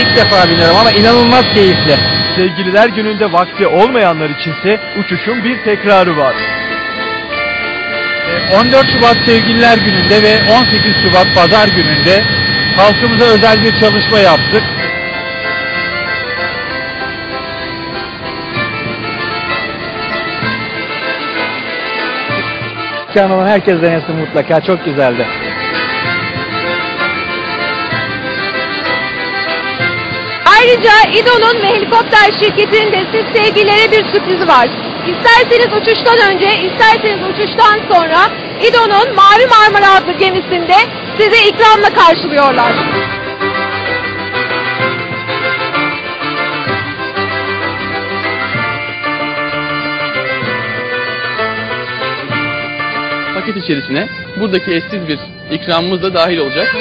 ilk defa biniyorum ama inanılmaz keyifli. Sevgililer gününde vakti olmayanlar içinse uçuşun bir tekrarı var. 14 Şubat Sevgililer Günü'nde ve 18 Şubat Pazar Günü'nde halkımıza özel bir çalışma yaptık. İmkanı olan herkes denesin mutlaka. Çok güzeldi. Ayrıca İdo'nun ve helikopter şirketinin de siz sevgililere bir sürprizi var. İsterseniz uçuştan önce, isterseniz uçuştan sonra İdo'nun Mavi Marmara adlı gemisinde sizi ikramla karşılıyorlar. paket içerisine buradaki eşsiz bir ikramımız da dahil olacak.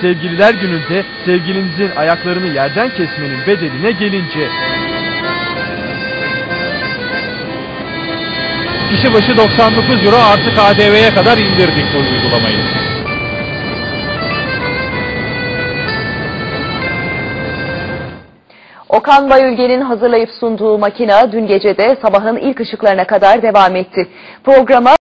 Sevgililer gününde sevgilinizin ayaklarını yerden kesmenin bedeline gelince Kişi başı 99 euro artı KDV'ye kadar indirdik bu uygulamayı. Okan Bayülgen'in hazırlayıp sunduğu makina dün gece de sabahın ilk ışıklarına kadar devam etti. Programa